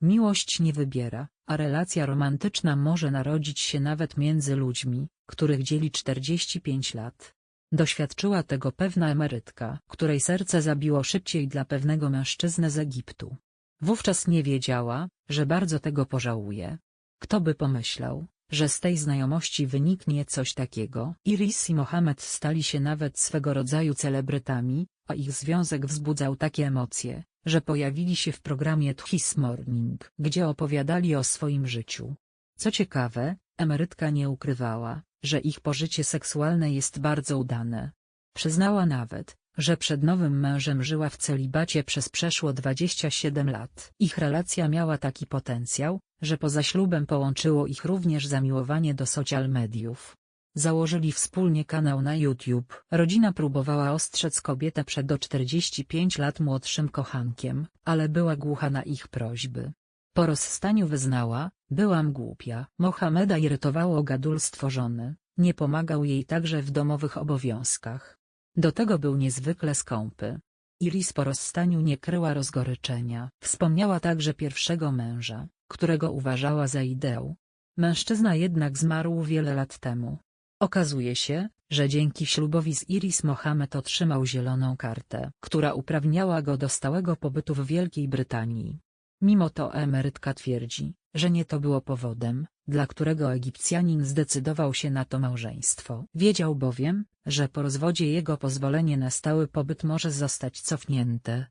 Miłość nie wybiera, a relacja romantyczna może narodzić się nawet między ludźmi, których dzieli 45 lat. Doświadczyła tego pewna emerytka, której serce zabiło szybciej dla pewnego mężczyzny z Egiptu. Wówczas nie wiedziała, że bardzo tego pożałuje. Kto by pomyślał, że z tej znajomości wyniknie coś takiego? Iris i Mohamed stali się nawet swego rodzaju celebrytami, a ich związek wzbudzał takie emocje, że pojawili się w programie This Morning, gdzie opowiadali o swoim życiu. Co ciekawe, emerytka nie ukrywała, że ich pożycie seksualne jest bardzo udane. Przyznała nawet, że przed nowym mężem żyła w celibacie przez przeszło 27 lat. Ich relacja miała taki potencjał, że poza ślubem połączyło ich również zamiłowanie do social mediów. Założyli wspólnie kanał na YouTube. Rodzina próbowała ostrzec kobietę przed o 45 lat młodszym kochankiem, ale była głucha na ich prośby. Po rozstaniu wyznała, byłam głupia. Mohameda irytowało gadulstwo żony, nie pomagał jej także w domowych obowiązkach. Do tego był niezwykle skąpy. Iris po rozstaniu nie kryła rozgoryczenia. Wspomniała także pierwszego męża, którego uważała za ideał. Mężczyzna jednak zmarł wiele lat temu. Okazuje się, że dzięki ślubowi z Iris Mohamed otrzymał zieloną kartę, która uprawniała go do stałego pobytu w Wielkiej Brytanii. Mimo to emerytka twierdzi, że nie to było powodem, dla którego Egipcjanin zdecydował się na to małżeństwo. Wiedział bowiem, że po rozwodzie jego pozwolenie na stały pobyt może zostać cofnięte.